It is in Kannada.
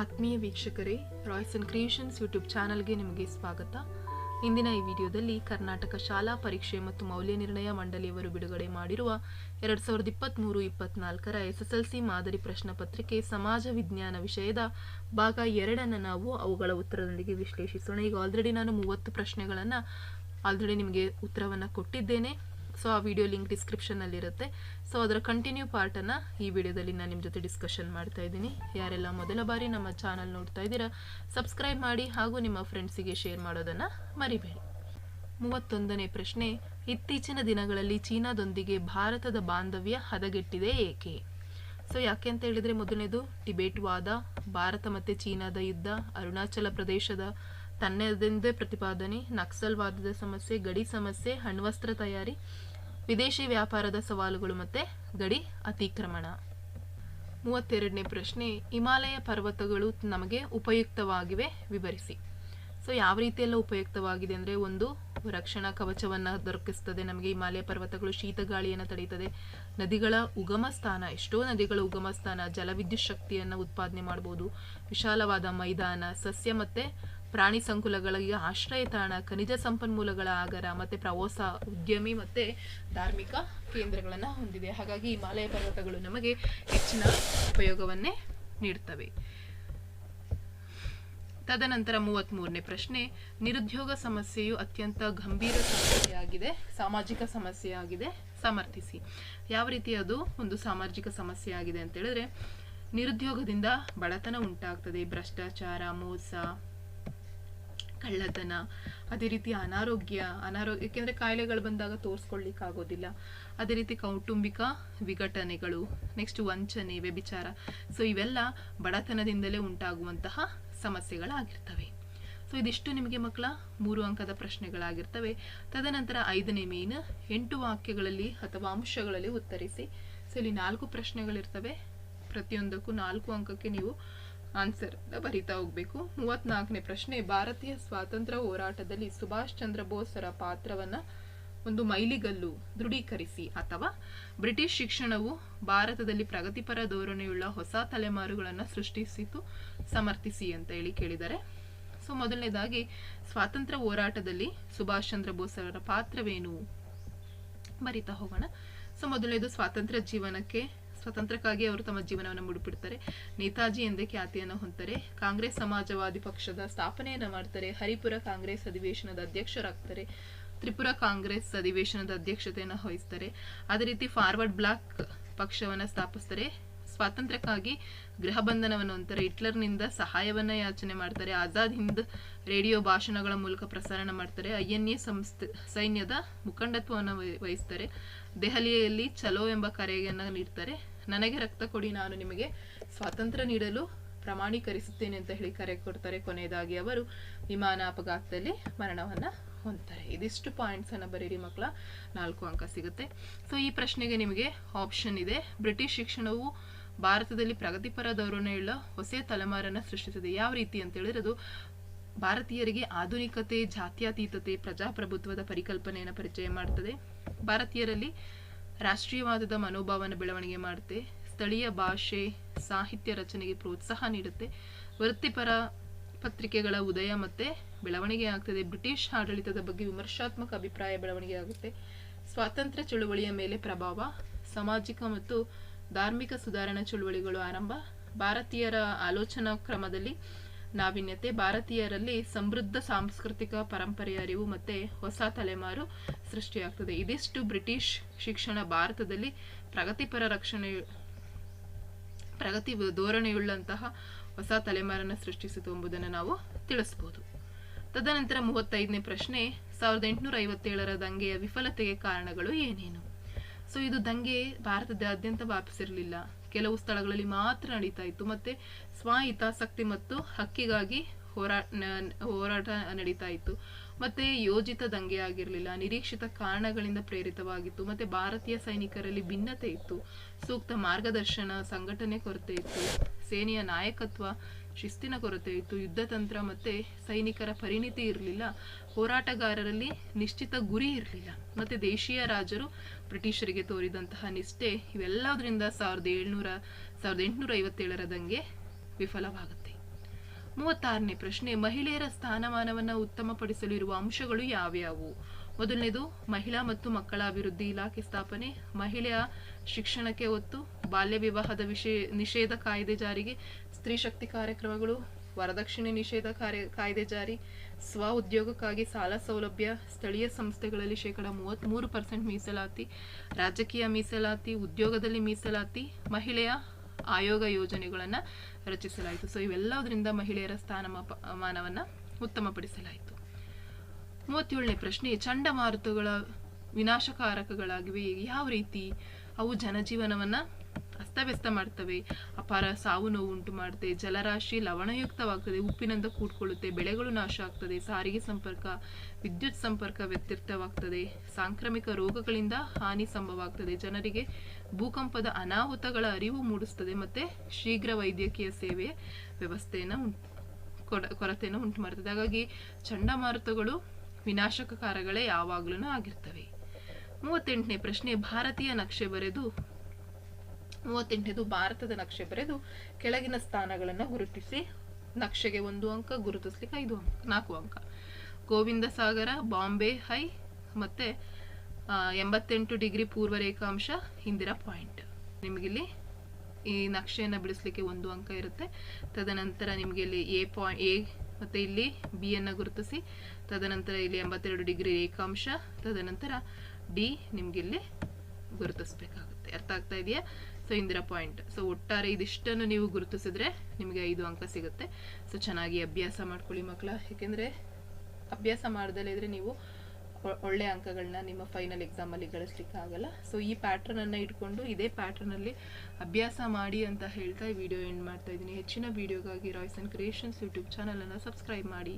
ಆತ್ಮೀಯ ವೀಕ್ಷಕರೇ ರಾಯ್ಸ್ ಅಂಡ್ ಕ್ರಿಯೇಷನ್ಸ್ ಯೂಟ್ಯೂಬ್ ಚಾನಲ್ಗೆ ನಿಮಗೆ ಸ್ವಾಗತ. ಇಂದಿನ ಈ ವಿಡಿಯೋದಲ್ಲಿ ಕರ್ನಾಟಕ ಶಾಲಾ ಪರೀಕ್ಷೆ ಮತ್ತು ಮೌಲ್ಯ ನಿರ್ಣಯ ಮಂಡಳಿಯವರು ಬಿಡುಗಡೆ ಮಾಡಿರುವ ಎರಡು ಸಾವಿರದ ಇಪ್ಪತ್ತ್ಮೂರು ಇಪ್ಪತ್ನಾಲ್ಕರ ಎಸ್ ಎಸ್ ಎಲ್ ಸಿ ಮಾದರಿ ಪ್ರಶ್ನೆ ಪತ್ರಿಕೆ ಸಮಾಜ ವಿಜ್ಞಾನ ವಿಷಯದ ಭಾಗ ಎರಡನ್ನು ನಾವು ಅವುಗಳ ಉತ್ತರದೊಂದಿಗೆ ವಿಶ್ಲೇಷಿಸೋಣ. ಈಗ ಆಲ್ರೆಡಿ ನಾನು ಮೂವತ್ತು ಪ್ರಶ್ನೆಗಳನ್ನು ಆಲ್ರೆಡಿ ನಿಮಗೆ ಉತ್ತರವನ್ನು ಕೊಟ್ಟಿದ್ದೇನೆ. ಸೊ ಆ ವಿಡಿಯೋ ಲಿಂಕ್ ಡಿಸ್ಕ್ರಿಪ್ಷನ್ನಲ್ಲಿರುತ್ತೆ ಸೊ ಅದರ ಕಂಟಿನ್ಯೂ ಪಾರ್ಟನ್ನು ಈ ವಿಡಿಯೋದಲ್ಲಿ ನಾನು ನಿಮ್ಮ ಜೊತೆ ಡಿಸ್ಕಷನ್ ಮಾಡ್ತಾ ಇದ್ದೀನಿ. ಯಾರೆಲ್ಲ ಮೊದಲ ಬಾರಿ ನಮ್ಮ ಚಾನಲ್ ನೋಡ್ತಾ ಇದ್ದೀರಾ ಸಬ್ಸ್ಕ್ರೈಬ್ ಮಾಡಿ ಹಾಗೂ ನಿಮ್ಮ ಫ್ರೆಂಡ್ಸಿಗೆ ಶೇರ್ ಮಾಡೋದನ್ನು ಮರಿಬೇಡಿ. ಮೂವತ್ತೊಂದನೇ ಪ್ರಶ್ನೆ, ಇತ್ತೀಚಿನ ದಿನಗಳಲ್ಲಿ ಚೀನಾದೊಂದಿಗೆ ಭಾರತದ ಬಾಂಧವ್ಯ ಹದಗೆಟ್ಟಿದೆ ಏಕೆ? ಸೊ ಯಾಕೆ ಅಂತ ಹೇಳಿದರೆ ಮೊದಲನೇದು, ಟಿಬೇಟ್ ವಾದ, ಭಾರತ ಮತ್ತು ಚೀನಾದ ಯುದ್ಧ, ಅರುಣಾಚಲ ಪ್ರದೇಶದ ತನ್ನದೆಂದೇ ಪ್ರತಿಪಾದನೆ, ನಕ್ಸಲ್ವಾದದ ಸಮಸ್ಯೆ, ಗಡಿ ಸಮಸ್ಯೆ, ಹಣ್ವಸ್ತ್ರ ತಯಾರಿ, ವಿದೇಶಿ ವ್ಯಾಪಾರದ ಸವಾಲುಗಳು ಮತ್ತು ಗಡಿ ಅತಿಕ್ರಮಣ. ಮೂವತ್ತೆರಡನೇ ಪ್ರಶ್ನೆ, ಹಿಮಾಲಯ ಪರ್ವತಗಳು ನಮಗೆ ಉಪಯುಕ್ತವಾಗಿವೆ? ವಿವರಿಸಿ. ಸೊ, ಯಾವ ರೀತಿಯೆಲ್ಲ ಉಪಯುಕ್ತವಾಗಿದೆ ಅಂದರೆ ಒಂದು ರಕ್ಷಣಾ ಕವಚವನ್ನು ದೊರಕಿಸ್ತದೆ, ನಮಗೆ ಹಿಮಾಲಯ ಪರ್ವತಗಳು ಶೀತ ಗಾಳಿಯನ್ನು ತಡೀತದೆ ನದಿಗಳ ಉಗಮ ಸ್ಥಾನ ಎಷ್ಟೋ ನದಿಗಳ ಉಗಮ ಸ್ಥಾನ ಜಲವಿದ್ಯುತ್ ಶಕ್ತಿಯನ್ನು ಉತ್ಪಾದನೆ ಮಾಡ್ಬೋದು. ವಿಶಾಲವಾದ ಮೈದಾನ, ಸಸ್ಯ ಮತ್ತು ಪ್ರಾಣಿ ಸಂಕುಲಗಳಿಗೆ ಆಶ್ರಯ ತಾಣ, ಖನಿಜ ಸಂಪನ್ಮೂಲಗಳ ಆಗರ ಮತ್ತು ಪ್ರವಾಸ ಉದ್ಯಮಿ ಮತ್ತು ಧಾರ್ಮಿಕ ಕೇಂದ್ರಗಳನ್ನು ಹೊಂದಿದೆ. ಹಾಗಾಗಿ ಹಿಮಾಲಯ ಪರ್ವತಗಳು ನಮಗೆ ಹೆಚ್ಚಿನ ಉಪಯೋಗವನ್ನೇ ನೀಡ್ತವೆ. ತದನಂತರ ಮೂವತ್ತ್ಮೂರನೇ ಪ್ರಶ್ನೆ, ನಿರುದ್ಯೋಗ ಸಮಸ್ಯೆಯು ಅತ್ಯಂತ ಗಂಭೀರ ಸಮಸ್ಯೆಯಾಗಿದೆ. ಸಾಮಾಜಿಕ ಸಮಸ್ಯೆಯಾಗಿದೆ. ಸಮರ್ಥಿಸಿ. ಯಾವ ರೀತಿ ಅದು ಒಂದು ಸಾಮಾಜಿಕ ಸಮಸ್ಯೆಯಾಗಿದೆ ಅಂತ ಹೇಳಿದ್ರೆ, ನಿರುದ್ಯೋಗದಿಂದ ಬಡತನ ಉಂಟಾಗ್ತದೆ. ಭ್ರಷ್ಟಾಚಾರ, ಮೋಸ ಕಳ್ಳತನ, ಅದೇ ರೀತಿ ಅನಾರೋಗ್ಯ ಅನಾರೋಗ್ಯ ಏಕೆಂದರೆ ಕಾಯಿಲೆಗಳು ಬಂದಾಗ ತೋರಿಸ್ಕೊಳ್ಳಿಕ್ಕಾಗೋದಿಲ್ಲ ಅದೇ ರೀತಿ ಕೌಟುಂಬಿಕ ವಿಘಟನೆಗಳು ನೆಕ್ಸ್ಟ್ ವಂಚನೆ, ವ್ಯಭಿಚಾರ. ಸೊ ಇವೆಲ್ಲ ಬಡತನದಿಂದಲೇ ಉಂಟಾಗುವಂತಹ ಸಮಸ್ಯೆಗಳಾಗಿರ್ತವೆ. ಸೊ ಇದಿಷ್ಟು ನಿಮಗೆ ಮಕ್ಕಳ ಮೂರು ಅಂಕದ ಪ್ರಶ್ನೆಗಳಾಗಿರ್ತವೆ. ತದನಂತರ ಐದನೇ ಮೇನ್, ಎಂಟು ವಾಕ್ಯಗಳಲ್ಲಿ ಅಥವಾ ಅಂಶಗಳಲ್ಲಿ ಉತ್ತರಿಸಿ. ಸೊ ಇಲ್ಲಿ ನಾಲ್ಕು ಪ್ರಶ್ನೆಗಳಿರ್ತವೆ. ಪ್ರತಿಯೊಂದಕ್ಕೂ ನಾಲ್ಕು ಅಂಕಕ್ಕೆ ನೀವು ಆನ್ಸರ್ ಬರಿತಾ ಹೋಗ್ಬೇಕು. ಮೂವತ್ನಾಲ್ಕನೇ ಪ್ರಶ್ನೆ, ಭಾರತೀಯ ಸ್ವಾತಂತ್ರ್ಯ ಹೋರಾಟದಲ್ಲಿ ಸುಭಾಷ್ ಚಂದ್ರ ಬೋಸರ ಪಾತ್ರವನ್ನು ಒಂದು ಮೈಲಿಗಲ್ಲು ದೃಢೀಕರಿಸಿ ಅಥವಾ ಬ್ರಿಟಿಷ್ ಶಿಕ್ಷಣವು ಭಾರತದಲ್ಲಿ ಪ್ರಗತಿಪರ ಧೋರಣೆಯುಳ್ಳ ಹೊಸ ತಲೆಮಾರುಗಳನ್ನು ಸೃಷ್ಟಿಸಿತು, ಸಮರ್ಥಿಸಿ ಅಂತ ಹೇಳಿ ಕೇಳಿದ್ದಾರೆ. ಸೊ ಮೊದಲನೇದಾಗಿ, ಸ್ವಾತಂತ್ರ್ಯ ಹೋರಾಟದಲ್ಲಿ ಸುಭಾಷ್ ಚಂದ್ರ ಬೋಸ್ ಅವರ ಪಾತ್ರವೇನು? ಬರಿತಾ ಹೋಗೋಣ. ಸೊ ಮೊದಲನೇದು ಸ್ವಾತಂತ್ರ್ಯ ಜೀವನಕ್ಕೆ ಸ್ವಾತಂತ್ರ್ಯಕ್ಕಾಗಿ ಅವರು ತಮ್ಮ ಜೀವನವನ್ನು ಮುಡಿಪಿಡ್ತಾರೆ. ನೇತಾಜಿ ಎಂದೇ ಖ್ಯಾತಿಯನ್ನು ಹೊಂದ್ತಾರೆ. ಕಾಂಗ್ರೆಸ್ ಸಮಾಜವಾದಿ ಪಕ್ಷದ ಸ್ಥಾಪನೆಯನ್ನು ಮಾಡ್ತಾರೆ. ಹರಿಪುರ ಕಾಂಗ್ರೆಸ್ ಅಧಿವೇಶನದ ಅಧ್ಯಕ್ಷರಾಗ್ತಾರೆ. ತ್ರಿಪುರ ಕಾಂಗ್ರೆಸ್ ಅಧಿವೇಶನದ ಅಧ್ಯಕ್ಷತೆಯನ್ನು ವಹಿಸ್ತಾರೆ. ಅದೇ ರೀತಿ ಫಾರ್ವರ್ಡ್ ಬ್ಲಾಕ್ ಪಕ್ಷವನ್ನು ಸ್ಥಾಪಿಸ್ತಾರೆ. ಸ್ವಾತಂತ್ರ್ಯಕ್ಕಾಗಿ ಗೃಹ ಬಂಧನವನ್ನು ಹೊಂದ್ತಾರೆ. ಹಿಟ್ಲರ್ನಿಂದ ಸಹಾಯವನ್ನ ಯಾಚನೆ ಮಾಡ್ತಾರೆ. ಆಜಾದ್ ಹಿಂದ್ ರೇಡಿಯೋ ಭಾಷಣಗಳ ಮೂಲಕ ಪ್ರಸಾರಣ ಮಾಡ್ತಾರೆ. ಐ ಎನ್ ಎ ಸಂಸ್ಥೆ ಸೈನ್ಯದ ಮುಖಂಡತ್ವವನ್ನು ವಹಿಸ್ತಾರೆ. ದೆಹಲಿಯಲ್ಲಿ ಚಲೋ ಎಂಬ ಕರೆಯನ್ನು ನೀಡ್ತಾರೆ. ನನಗೆ ರಕ್ತ ಕೊಡಿ, ನಾನು ನಿಮಗೆ ಸ್ವಾತಂತ್ರ್ಯ ನೀಡಲು ಪ್ರಮಾಣೀಕರಿಸುತ್ತೇನೆ ಅಂತ ಹೇಳಿ ಕರೆ ಕೊಡ್ತಾರೆ. ಕೊನೆಯದಾಗಿ ಅವರು ವಿಮಾನ ಅಪಘಾತದಲ್ಲಿ ಮರಣವನ್ನ ಹೊಂದ್ತಾರೆ. ಇದಿಷ್ಟು ಪಾಯಿಂಟ್ಸ್ ಅನ್ನ ಬರೀರಿ ಮಕ್ಕಳ. ನಾಲ್ಕು ಅಂಕ ಸಿಗುತ್ತೆ. ಸೊ ಈ ಪ್ರಶ್ನೆಗೆ ನಿಮಗೆ ಆಪ್ಷನ್ ಇದೆ. ಬ್ರಿಟಿಷ್ ಶಿಕ್ಷಣವು ಭಾರತದಲ್ಲಿ ಪ್ರಗತಿಪರ ಧೋರಣೆಯುಳ್ಳ ಹೊಸ ತಲೆಮಾರನ್ನ ಸೃಷ್ಟಿಸಿದೆ. ಯಾವ ರೀತಿ ಅಂತ ಹೇಳಿದ್ರೆ ಭಾರತೀಯರಿಗೆ ಆಧುನಿಕತೆ, ಜಾತ್ಯಾತೀತತೆ, ಪ್ರಜಾಪ್ರಭುತ್ವದ ಪರಿಕಲ್ಪನೆಯನ್ನು ಪರಿಚಯ ಮಾಡ್ತದೆ. ಭಾರತೀಯರಲ್ಲಿ ರಾಷ್ಟ್ರೀಯವಾದದ ಮನೋಭಾವನ ಬೆಳವಣಿಗೆ ಮಾಡುತ್ತೆ. ಸ್ಥಳೀಯ ಭಾಷೆ, ಸಾಹಿತ್ಯ ರಚನೆಗೆ ಪ್ರೋತ್ಸಾಹ ನೀಡುತ್ತೆ. ವೃತ್ತಿಪರ ಪತ್ರಿಕೆಗಳ ಉದಯ ಮತ್ತೆ ಬೆಳವಣಿಗೆ ಆಗ್ತದೆ. ಬ್ರಿಟಿಷ್ ಆಡಳಿತದ ಬಗ್ಗೆ ವಿಮರ್ಶಾತ್ಮಕ ಅಭಿಪ್ರಾಯ ಬೆಳವಣಿಗೆ ಆಗುತ್ತೆ. ಸ್ವಾತಂತ್ರ್ಯ ಚಳುವಳಿಯ ಮೇಲೆ ಪ್ರಭಾವ, ಸಾಮಾಜಿಕ ಮತ್ತು ಧಾರ್ಮಿಕ ಸುಧಾರಣಾ ಚಳುವಳಿಗಳು ಆರಂಭ. ಭಾರತೀಯರ ಆಲೋಚನಾ ಕ್ರಮದಲ್ಲಿ ನಾವೀನ್ಯತೆ ಭಾರತೀಯರಲ್ಲಿ ಸಮೃದ್ಧ ಸಾಂಸ್ಕೃತಿಕ ಪರಂಪರೆಯ ಅರಿವು ಮತ್ತೆ ಹೊಸ ತಲೆಮಾರು ಸೃಷ್ಟಿಯಾಗ್ತದೆ. ಇದಿಷ್ಟು ಬ್ರಿಟಿಷ್ ಶಿಕ್ಷಣ ಭಾರತದಲ್ಲಿ ಪ್ರಗತಿಪರ ರಕ್ಷಣೆ ಪ್ರಗತಿ ಧೋರಣೆಯುಳ್ಳಂತಹ ಹೊಸ ತಲೆಮಾರನ್ನು ಸೃಷ್ಟಿಸಿತು ಎಂಬುದನ್ನು ನಾವು ತಿಳಿಸ್ಬೋದು. ತದನಂತರ ಮೂವತ್ತೈದನೇ ಪ್ರಶ್ನೆ, ಸಾವಿರದ ಎಂಟುನೂರ ಐವತ್ತೇಳರ ದಂಗೆಯ ವಿಫಲತೆಗೆ ಕಾರಣಗಳು ಏನೇನು? ಸೊ, ಇದು ದಂಗೆ ಭಾರತದಾದ್ಯಂತ ವ್ಯಾಪಿಸಿರಲಿಲ್ಲ ಕೆಲವು ಸ್ಥಳಗಳಲ್ಲಿ ಮಾತ್ರ ನಡೀತಾ ಇತ್ತು. ಮತ್ತೆ ಸ್ವ ಹಿತಾಸಕ್ತಿ ಮತ್ತು ಹಕ್ಕಿಗಾಗಿ ಹೋರಾಟ ಹೋರಾಟ ನಡೀತಾ ಇತ್ತು. ಮತ್ತೆ ಯೋಜಿತ ದಂಗೆ ಆಗಿರಲಿಲ್ಲ. ನಿರೀಕ್ಷಿತ ಕಾರಣಗಳಿಂದ ಪ್ರೇರಿತವಾಗಿತ್ತು. ಮತ್ತೆ ಭಾರತೀಯ ಸೈನಿಕರಲ್ಲಿ ಭಿನ್ನತೆ ಇತ್ತು. ಸೂಕ್ತ ಮಾರ್ಗದರ್ಶನ, ಸಂಘಟನೆ ಕೊರತೆ ಇತ್ತು. ಸೇನೆಯ ನಾಯಕತ್ವ, ಶಿಸ್ತಿನ ಕೊರತೆ ಇತ್ತು. ಯುದ್ಧ ತಂತ್ರ ಮತ್ತೆ ಸೈನಿಕರ ಪರಿಣಿತಿ ಇರಲಿಲ್ಲ. ಹೋರಾಟಗಾರರಲ್ಲಿ ನಿಶ್ಚಿತ ಗುರಿ ಇರಲಿಲ್ಲ. ಮತ್ತೆ ದೇಶೀಯ ರಾಜರು ಬ್ರಿಟಿಷರಿಗೆ ತೋರಿದಂತಹ ನಿಷ್ಠೆ ಇವೆಲ್ಲದರಿಂದ ಸಾವಿರದ ಏಳ್ನೂರ, ಸಾವಿರದ ಎಂಟುನೂರ ಐವತ್ತೇಳರ ದಂಗೆ ವಿಫಲವಾಗುತ್ತೆ. ಮೂವತ್ತಾರನೇ ಪ್ರಶ್ನೆ, ಮಹಿಳೆಯರ ಸ್ಥಾನಮಾನವನ್ನು ಉತ್ತಮಪಡಿಸಲು ಇರುವ ಅಂಶಗಳು ಯಾವ್ಯಾವು? ಮೊದಲನೇದು, ಮಹಿಳಾ ಮತ್ತು ಮಕ್ಕಳ ಅಭಿವೃದ್ಧಿ ಇಲಾಖೆ ಸ್ಥಾಪನೆ, ಮಹಿಳೆಯ ಶಿಕ್ಷಣಕ್ಕೆ ಒತ್ತು, ಬಾಲ್ಯ ವಿವಾಹದ ವಿಷಯ, ನಿಷೇಧ ಕಾಯ್ದೆ ಜಾರಿಗೆ, ಸ್ತ್ರೀ ಶಕ್ತಿ ಕಾರ್ಯಕ್ರಮಗಳು, ವರದಕ್ಷಿಣೆ ನಿಷೇಧ ಕಾರ್ಯ, ಕಾಯ್ದೆ ಜಾರಿ, ಸ್ವ ಉದ್ಯೋಗಕ್ಕಾಗಿ ಸಾಲ ಸೌಲಭ್ಯ, ಸ್ಥಳೀಯ ಸಂಸ್ಥೆಗಳಲ್ಲಿ ಶೇಕಡ ಮೂವತ್ತ್ಮೂರು ಪರ್ಸೆಂಟ್ ಮೀಸಲಾತಿ, ರಾಜಕೀಯ ಮೀಸಲಾತಿ, ಉದ್ಯೋಗದಲ್ಲಿ ಮೀಸಲಾತಿ, ಮಹಿಳೆಯ ಆಯೋಗ ಯೋಜನೆಗಳನ್ನು ರಚಿಸಲಾಯಿತು. ಸೊ ಇವೆಲ್ಲದರಿಂದ ಮಹಿಳೆಯರ ಸ್ಥಾನಮಾನವನ್ನು ಉತ್ತಮಪಡಿಸಲಾಯಿತು. ಮೂವತ್ತೇಳನೇ ಪ್ರಶ್ನೆ, ಚಂಡಮಾರುತಗಳ ವಿನಾಶಕಾರಕಗಳಾಗಿವೆ. ಯಾವ ರೀತಿ ಅವು ಜನಜೀವನವನ್ನು ಅಸ್ತವ್ಯಸ್ತ ಮಾಡ್ತವೆ. ಅಪಾರ ಸಾವು ನೋವು ಉಂಟು ಮಾಡುತ್ತೆ ಜಲರಾಶಿ ಲವಣಯುಕ್ತವಾಗ್ತದೆ. ಉಪ್ಪಿನಂತ ಕೂಡ್ಕೊಳ್ಳುತ್ತೆ. ಬೆಳೆಗಳು ನಾಶ ಆಗ್ತದೆ. ಸಾರಿಗೆ ಸಂಪರ್ಕ, ವಿದ್ಯುತ್ ಸಂಪರ್ಕ ವ್ಯತ್ಯರ್ಥವಾಗ್ತದೆ ಸಾಂಕ್ರಾಮಿಕ ರೋಗಗಳಿಂದ ಹಾನಿ ಸಂಭವ ಆಗ್ತದೆ ಜನರಿಗೆ ಭೂಕಂಪದ ಅನಾಹುತಗಳ ಅರಿವು ಮೂಡಿಸ್ತದೆ ಮತ್ತೆ ಶೀಘ್ರ ವೈದ್ಯಕೀಯ ಸೇವೆ ವ್ಯವಸ್ಥೆಯನ್ನು ಉಂಟು ಕೊಡ, ಕೊರತೆಯನ್ನು ಉಂಟು ಮಾಡ್ತದೆ. ಹಾಗಾಗಿ ಚಂಡಮಾರುತಗಳು ವಿನಾಶಕಕಾರಗಳೇ ಯಾವಾಗ್ಲೂ ಆಗಿರ್ತವೆ. ಮೂವತ್ತೆಂಟನೇ ಪ್ರಶ್ನೆ, ಭಾರತೀಯ ನಕ್ಷೆ ಬರೆದು ಮೂವತ್ತೆಂಟನೇದು ಭಾರತದ ನಕ್ಷೆ. ಬರೆದು ಕೆಳಗಿನ ಸ್ಥಾನಗಳನ್ನು ಗುರುತಿಸಿ, ನಕ್ಷೆಗೆ ಒಂದು ಅಂಕ, ಗುರುತಿಸ್ಲಿಕ್ಕೆ ಐದು ಅಂಕ, ನಾಲ್ಕು ಅಂಕ. ಗೋವಿಂದ ಸಾಗರ, ಬಾಂಬೆ ಹೈ, ಮತ್ತೆ ಎಂಬತ್ತೆಂಟು ಡಿಗ್ರಿ ಪೂರ್ವ ರೇಖಾಂಶ ಇಂದಿರಾ ಪಾಯಿಂಟ್. ನಿಮಗಿಲ್ಲಿ ಈ ನಕ್ಷೆಯನ್ನು ಬಿಡಿಸ್ಲಿಕ್ಕೆ ಒಂದು ಅಂಕ ಇರುತ್ತೆ. ತದನಂತರ ನಿಮಗೆ ಇಲ್ಲಿ ಎ ಪಾಯಿಂಟ್, ಎ, ಮತ್ತು ಇಲ್ಲಿ ಬಿ ಅನ್ನು ಗುರುತಿಸಿ, ತದನಂತರ ಇಲ್ಲಿ ಎಂಬತ್ತೆರಡು ಡಿಗ್ರಿ ರೇಖಾಂಶ, ತದನಂತರ ಡಿ ನಿಮಗಿಲ್ಲಿ ಗುರುತಿಸ್ಬೇಕಾಗುತ್ತೆ. ಅರ್ಥ ಆಗ್ತಾ ಇದೆಯಾ? So Indira point. ಸೊ ಒಟ್ಟಾರೆ ಇದಿಷ್ಟನ್ನು ನೀವು ಗುರುತಿಸಿದ್ರೆ ನಿಮಗೆ ಐದು ಅಂಕ ಸಿಗುತ್ತೆ. ಸೊ ಚೆನ್ನಾಗಿ ಅಭ್ಯಾಸ ಮಾಡ್ಕೊಳ್ಳಿ ಮಕ್ಕಳ. ಏಕೆಂದರೆ ಅಭ್ಯಾಸ ಮಾಡ್ದಲೇ ಇದ್ರೆ ನೀವು ಒಳ್ಳೆ ಅಂಕಗಳನ್ನ ನಿಮ್ಮ ಫೈನಲ್ ಎಕ್ಸಾಮಲ್ಲಿ ಗಳಿಸ್ಲಿಕ್ಕೆ ಆಗಲ್ಲ. ಸೊ ಈ ಪ್ಯಾಟ್ರನನ್ನು ಇಟ್ಕೊಂಡು ಇದೇ ಪ್ಯಾಟ್ರನಲ್ಲಿ ಅಭ್ಯಾಸ ಮಾಡಿ ಅಂತ ಹೇಳ್ತಾ ವಿಡಿಯೋ ಎಂಡ್ ಮಾಡ್ತಾ ಇದ್ದೀನಿ. ಹೆಚ್ಚಿನ ವಿಡಿಯೋಗಾಗಿ ರಾಯ್ಸ್ ಆ್ಯಂಡ್ ಕ್ರಿಯೇಷನ್ಸ್ ಯೂಟ್ಯೂಬ್ ಚಾನಲನ್ನು ಸಬ್ಸ್ಕ್ರೈಬ್ ಮಾಡಿ.